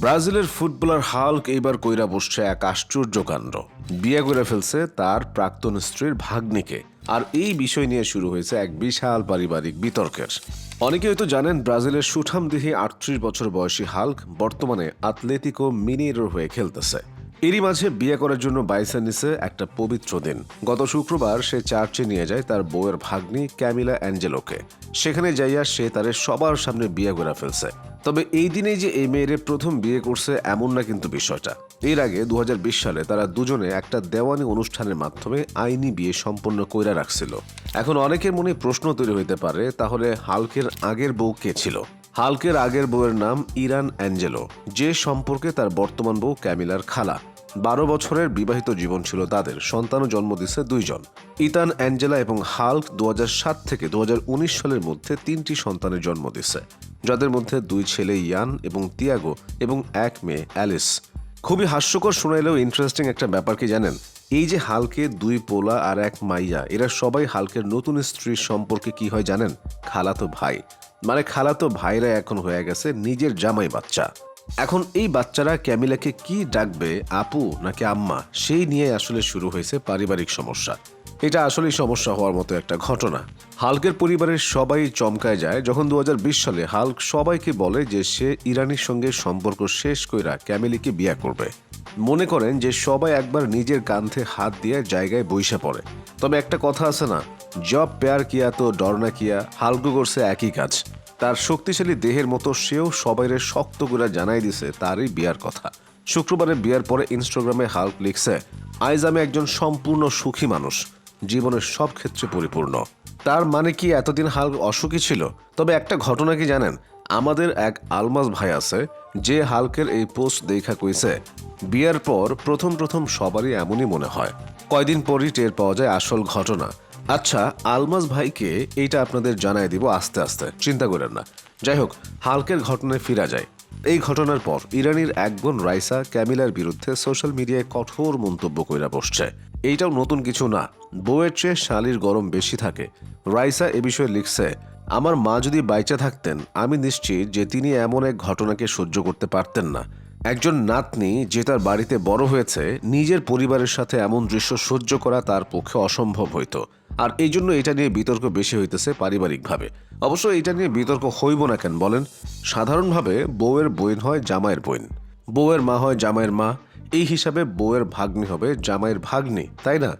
ব্রাজিলের footballer Hulk এইবার কইরা বসছে এক আশ্চর্য কাণ্ড। বিয়ে করে ফেলছে তার প্রাক্তন স্ত্রীর ভাগ্নিকে। আর এই বিষয় নিয়ে শুরু হয়েছে এক বিশাল পারিবারিক বিতর্কের। অনেকে হয়তো জানেন ব্রাজিলের সুঠাম সুঠামদেহী আটত্রিশ বছর বয়সী হাল্ক বর্তমানে আতলেতিকো মিনিরোর হয়ে খেলতেছে। এরই মাঝে বিয়ে করার জন্য বাইসে নিছে একটা পবিত্র দিন। গত শুক্রবার সে চার্চে নিয়ে যায় তার বউয়ের ভাগ্নি ক্যামিলা অ্যাঞ্জেলোকে। সেখানে যাইয়া সে তারে সবার সামনে বিয়ে করে ফেলছে। তবে এই দিনেই যে এই মেয়েরে প্রথম বিয়ে করছে এমন না কিন্তু বিষয়টা। এর আগে দু হাজার বিশ সালে তারা দুজনে একটা দেওয়ানি অনুষ্ঠানের মাধ্যমে আইনি বিয়ে সম্পন্ন কইরা রাখছিল। এখন অনেকের মনে প্রশ্ন তৈরি হইতে পারে, তাহলে হালকের আগের বউ কে ছিল? হালকের আগের বউয়ের নাম ইরান অ্যাঞ্জেলো, যে সম্পর্কে তার বর্তমান বউ ক্যামিলার খালা। বারো বছরের বিবাহিত জীবন ছিল তাদের সন্তানও জন্ম দিছে দুইজন। ইতান অ্যাঞ্জেলা এবং হাল্ক দু সাত থেকে দু হাজার উনিশ সালের মধ্যে তিনটি সন্তানের জন্ম দিছে, যাদের মধ্যে দুই ছেলে ইয়ান এবং তিয়াগো এবং এক মেয়ে অ্যালিস। খুবই হাস্যকর শোনাইলেও ইন্টারেস্টিং একটা ব্যাপার কি জানেন? এই যে হালকে দুই পোলা আর এক মাইয়া, এরা সবাই হালকের নতুন স্ত্রীর সম্পর্কে কি হয় জানেন? খালাতো ভাই। মানে খালাতো ভাইরা এখন হয়ে গেছে নিজের জামাই বাচ্চা। এখন এই বাচ্চারা ক্যামিলাকে কি ডাকবে, আপু নাকি আম্মা, সেই নিয়ে আসলে শুরু হয়েছে পারিবারিক সমস্যা। এটা আসলেই সমস্যা হওয়ার মতো একটা ঘটনা। হাল্কের পরিবারের সবাই চমকায় যায়। যখন দু হাজার বিশ সালে হাল্ক সবাইকে বলে যে সে ইরানির সঙ্গে সম্পর্ক শেষ কইরা ক্যামিলিকে বিয়ে করবে। মনে করেন যে সবাই একবার নিজের কাঁধে হাত দিয়ে জায়গায় বইসে পড়ে। তবে একটা কথা আছে না, জব পেয়ার কিয়া তো ডরনা কিয়া হালকু করছে একই কাজ। তার শক্তিশালী দেহের মতো সেও সবাইরে শক্ত করে জানাই দিছে তারই বিয়ার কথা। শুক্রবারে বিয়ার পরে ইনস্টাগ্রামে হাল্ক লিখছে, আইজ আমি একজন সম্পূর্ণ সুখী মানুষ, জীবনের সব ক্ষেত্রে পরিপূর্ণ। তার মানে কি এতদিন হাল্ক অসুখী ছিল? তবে একটা ঘটনা কি জানেন? আমাদের এক আলমাস ভাই আছে, যে হালকের এই পোস্ট দেখা কইছে বিয়ার পর প্রথম প্রথম সবারই এমনই মনে হয়। কয়দিন পরই টের পাওয়া যায় আসল ঘটনা। আচ্ছা আলমাস ভাইকে এইটা আপনাদের জানাই দিব আস্তে আস্তে, চিন্তা করেন না। যাই হোক, হালকের ঘটনায় ফিরা যায়। এই ঘটনার পর ইরানির এক বোন রাইসা ক্যামিলার বিরুদ্ধে সোশ্যাল মিডিয়ায় কঠোর মন্তব্য কইরা বসছে। এইটাও নতুন কিছু না, বউয়ের চেয়ে শালির গরম বেশি থাকে। রাইসা এ বিষয়ে লিখছে, আমার মা যদি বাইচা থাকতেন, আমি নিশ্চিত যে তিনি এমন এক ঘটনাকে সহ্য করতে পারতেন না। একজন নাতনি যে তার বাড়িতে বড় হয়েছে, নিজের পরিবারের সাথে এমন দৃশ্য সহ্য করা তার পক্ষে অসম্ভব হইত। আর এই জন্য এটা নিয়ে বিতর্ক বেশি হইতেছে পারিবারিকভাবে। অবশ্য এটা নিয়ে বিতর্ক হইব না কেন বলেন? সাধারণভাবে বউয়ের বইন হয় জামাইয়ের বইন বউয়ের মা হয় জামাইয়ের মা। এই হিসাবে বউয়ের ভাগ্নি হবে জামাইয়ের ভাগ্নি, তাই না?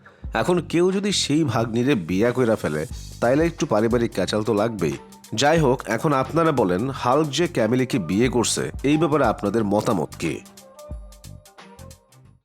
এখন কেউ যদি সেই ভাগ্নিরে বিয়া কইরা ফেলে, তাইলে একটু পারিবারিক ক্যাচাল তো লাগবেই। যাই হোক, এখন আপনারা বলেন, হাল্ক যে ক্যামিলিকে বিয়ে করছে, এই ব্যাপারে আপনাদের মতামত কি?